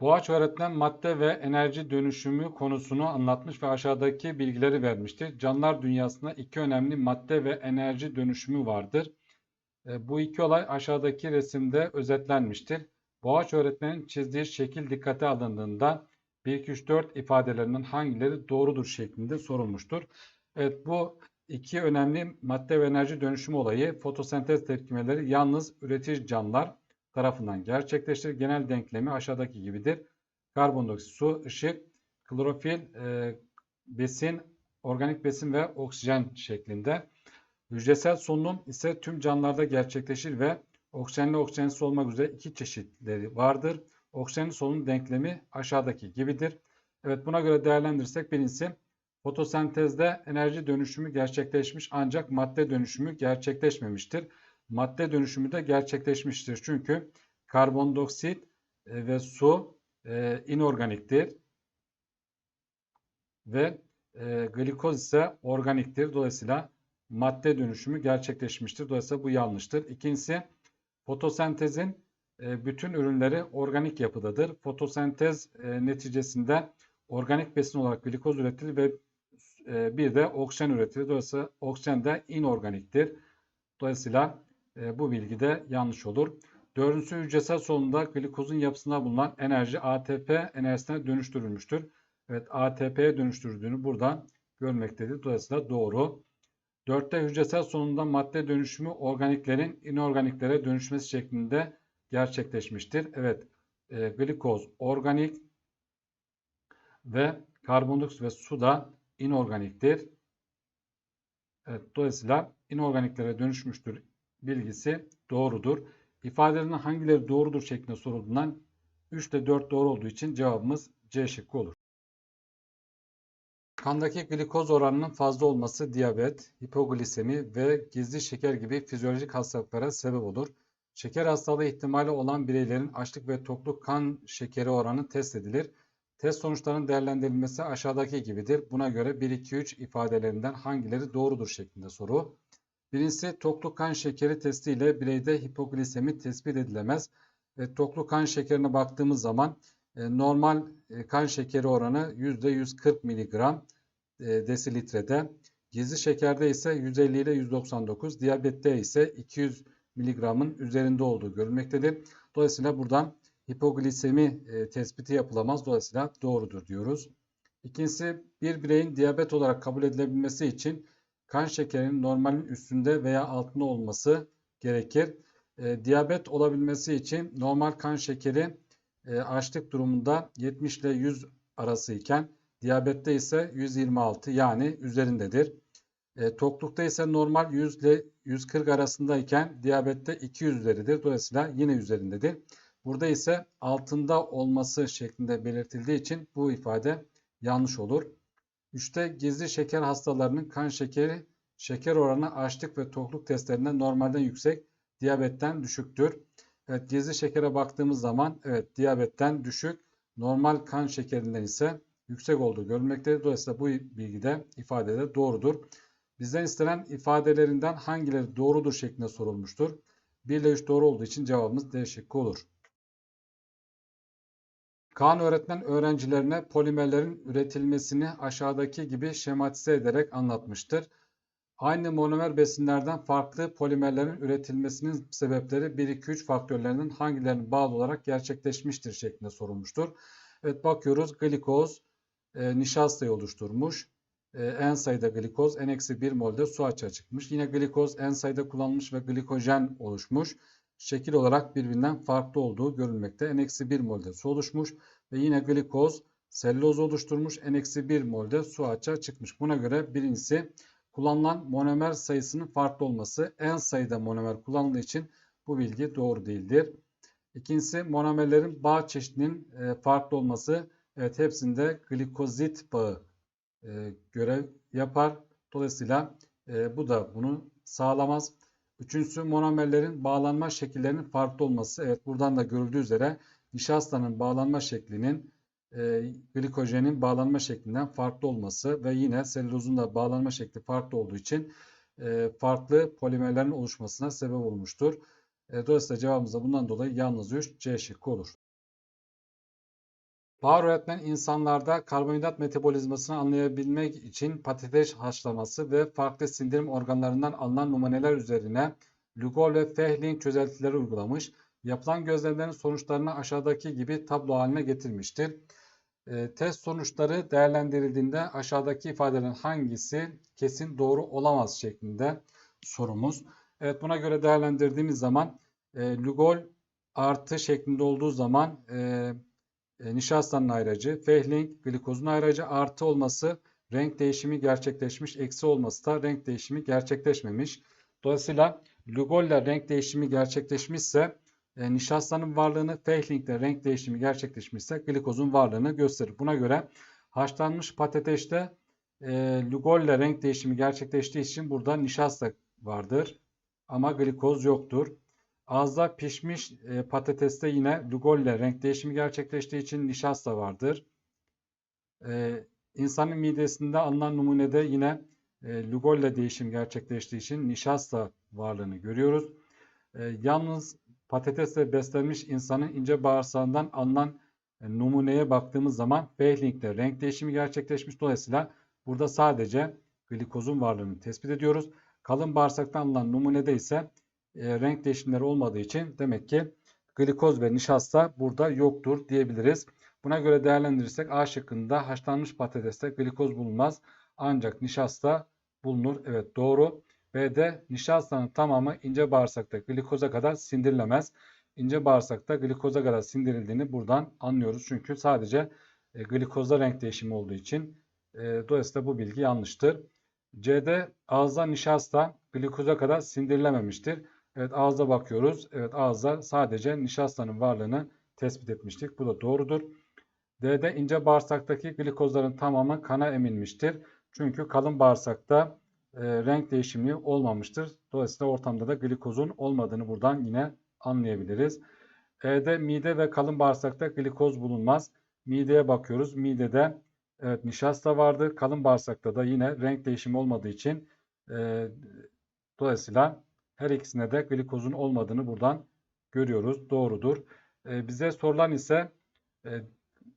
Boğaç öğretmen madde ve enerji dönüşümü konusunu anlatmış ve aşağıdaki bilgileri vermiştir. Canlılar dünyasında iki önemli madde ve enerji dönüşümü vardır. E, Bu iki olay aşağıdaki resimde özetlenmiştir. Boğaç öğretmenin çizdiği şekil dikkate alındığında 1, 2, 3, 4 ifadelerinden hangileri doğrudur şeklinde sorulmuştur. Evet bu iki önemli madde ve enerji dönüşümü olayı fotosentez tepkimeleri yalnız üretici canlılar tarafından gerçekleştirir. Genel denklemi aşağıdaki gibidir. Karbondioksit, su, ışık, klorofil, e, besin, organik besin ve oksijen şeklinde. Hücresel solunum ise tüm canlılarda gerçekleşir ve oksijenli oksijensiz olmak üzere iki çeşitleri vardır. Oksijenli solunum denklemi aşağıdaki gibidir. Evet buna göre değerlendirirsek birincisi fotosentezde enerji dönüşümü gerçekleşmiş ancak madde dönüşümü gerçekleşmemiştir. Madde dönüşümü de gerçekleşmiştir. Çünkü karbondioksit e, ve su e, inorganiktir ve e, glikoz ise organiktir. Dolayısıyla madde dönüşümü gerçekleşmiştir. Dolayısıyla bu yanlıştır. İkincisi fotosentezin e, bütün ürünleri organik yapıdadır. Fotosentez neticesinde organik besin olarak glikoz üretilir ve bir de oksijen üretilir. Dolayısıyla oksijen de inorganiktir. Dolayısıyla e, bu bilgi de yanlış olur. Dördüncüsü hücresel solunumda glikozun yapısında bulunan enerji ATP enerjisine dönüştürülmüştür. Evet ATP'ye dönüştürdüğünü burada görmektedir. Dolayısıyla doğru. Dörtte hücresel solunumda madde dönüşümü organiklerin inorganiklere dönüşmesi şeklinde gerçekleşmiştir. Evet e, glikoz organik ve karbondioksit ve su da inorganiktir. Evet, dolayısıyla inorganiklere dönüşmüştür bilgisi doğrudur. İfadelerin hangileri doğrudur şeklinde sorulduğundan 3 ile 4 doğru olduğu için cevabımız C şıkkı olur. Kandaki glikoz oranının fazla olması diyabet, hipoglisemi ve gizli şeker gibi fizyolojik hastalıklara sebep olur. Şeker hastalığı ihtimali olan bireylerin açlık ve tokluk kan şekeri oranı test edilir. Test sonuçlarının değerlendirilmesi aşağıdaki gibidir. Buna göre 1, 2, 3 ifadelerinden hangileri doğrudur şeklinde soru. Birincisi tokluk kan şekeri testi ile bireyde hipoglisemi tespit edilemez. E, tokluk kan şekerine baktığımız zaman e, normal e, kan şekeri oranı %140 mg e, desilitrede. Gizli şekerde ise 150 ile 199, diyabette ise 200 mg'ın üzerinde olduğu görülmektedir. Dolayısıyla buradan hipoglisemi e, tespiti yapılamaz. Dolayısıyla doğrudur diyoruz. İkincisi bir bireyin diyabet olarak kabul edilebilmesi için kan şekerinin normalin üstünde veya altında olması gerekir. E, diyabet olabilmesi için normal kan şekeri e, açlık durumunda 70 ile 100 arası iken diyabette ise 126 yani üzerindedir. E, toklukta ise normal 100 ile 140 arasındayken diyabette 200 üzeridir. Dolayısıyla yine üzerindedir. Burada ise altında olması şeklinde belirtildiği için bu ifade yanlış olur. 3'te gizli şeker hastalarının kan şekeri şeker oranı açlık ve tokluk testlerinde normalden yüksek, diyabetten düşüktür. Evet gizli şekere baktığımız zaman evet diyabetten düşük, normal kan şekerinden ise yüksek olduğu görülmektedir. Dolayısıyla bu bilgi de ifadede doğrudur. Bizden istenen ifadelerinden hangileri doğrudur şeklinde sorulmuştur. 1 ile 3 doğru olduğu için cevabımız D şıkkı olur. Kaan öğretmen öğrencilerine polimerlerin üretilmesini aşağıdaki gibi şematize ederek anlatmıştır. Aynı monomer besinlerden farklı polimerlerin üretilmesinin sebepleri 1-2-3 faktörlerinin hangilerine bağlı olarak gerçekleşmiştir şeklinde sorulmuştur. Evet bakıyoruz glikoz e, nişastayı oluşturmuş. E, en sayıda glikoz n-1 molde su açığa çıkmış. Yine glikoz en sayıda kullanılmış ve glikojen oluşmuş. Şekil olarak birbirinden farklı olduğu görülmekte. n-1 molde su oluşmuş ve yine glikoz selüloz oluşturmuş. n-1 molde su açığa çıkmış. Buna göre birincisi kullanılan monomer sayısının farklı olması. En sayıda monomer kullanıldığı için bu bilgi doğru değildir. İkincisi monomerlerin bağ çeşidinin e, farklı olması. Evet hepsinde glikozit bağı e, görev yapar. Dolayısıyla e, bu da bunu sağlamaz. Üçüncüsü monomerlerin bağlanma şekillerinin farklı olması. Evet buradan da görüldüğü üzere nişastanın bağlanma şeklinin e, glikojenin bağlanma şeklinden farklı olması ve yine selülozun da bağlanma şekli farklı olduğu için e, farklı polimerlerin oluşmasına sebep olmuştur. E, dolayısıyla cevabımız da bundan dolayı yalnız 3 C şıkkı olur. Bahar öğretmen insanlarda karbonhidrat metabolizmasını anlayabilmek için patates haşlaması ve farklı sindirim organlarından alınan numuneler üzerine Lugol ve Fehling çözeltileri uygulamış. Yapılan gözlemlerin sonuçlarını aşağıdaki gibi tablo haline getirmiştir. E, test sonuçları değerlendirildiğinde aşağıdaki ifadelerin hangisi kesin doğru olamaz şeklinde sorumuz. Evet buna göre değerlendirdiğimiz zaman e, Lugol artı şeklinde olduğu zaman e, e, nişastanın ayracı, Fehling glikozun ayracı artı olması renk değişimi gerçekleşmiş, eksi olması da renk değişimi gerçekleşmemiş. Dolayısıyla Lugol ile renk değişimi gerçekleşmişse e, nişastanın varlığını, Fehling ile renk değişimi gerçekleşmişse glikozun varlığını gösterir. Buna göre haşlanmış patateste e, Lugol ile renk değişimi gerçekleştiği için burada nişasta vardır ama glikoz yoktur. Ağızda pişmiş e, patateste yine Lugol ile renk değişimi gerçekleştiği için nişasta vardır. E, insanın midesinde alınan numunede yine e, Lugol ile değişim gerçekleştiği için nişasta varlığını görüyoruz. E, yalnız patatesle beslenmiş insanın ince bağırsağından alınan e, numuneye baktığımız zaman Fehling ile renk değişimi gerçekleşmiş. Dolayısıyla burada sadece glikozun varlığını tespit ediyoruz. Kalın bağırsaktan alınan numunede ise e, renk değişimleri olmadığı için demek ki glikoz ve nişasta burada yoktur diyebiliriz. Buna göre değerlendirirsek A şıkkında haşlanmış patateste glikoz bulunmaz ancak nişasta bulunur. Evet doğru. B'de nişastanın tamamı ince bağırsakta glikoza kadar sindirilemez. İnce bağırsakta glikoza kadar sindirildiğini buradan anlıyoruz. Çünkü sadece e, glikozda renk değişimi olduğu için e, dolayısıyla bu bilgi yanlıştır. C'de ağızda nişasta glikoza kadar sindirilememiştir. Evet ağızda bakıyoruz. Evet ağızda sadece nişastanın varlığını tespit etmiştik. Bu da doğrudur. D'de ince bağırsaktaki glikozların tamamı kana emilmiştir. Çünkü kalın bağırsakta e, renk değişimi olmamıştır. Dolayısıyla ortamda da glikozun olmadığını buradan yine anlayabiliriz. E'de mide ve kalın bağırsakta glikoz bulunmaz. Mideye bakıyoruz. Midede evet nişasta vardır. Kalın bağırsakta da yine renk değişimi olmadığı için e, dolayısıyla her ikisine de glikozun olmadığını buradan görüyoruz. Doğrudur. E, bize sorulan ise e,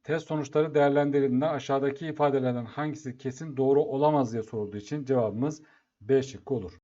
test sonuçları değerlendirildiğinde aşağıdaki ifadelerden hangisi kesin doğru olamaz diye sorulduğu için cevabımız B şıkkı olur.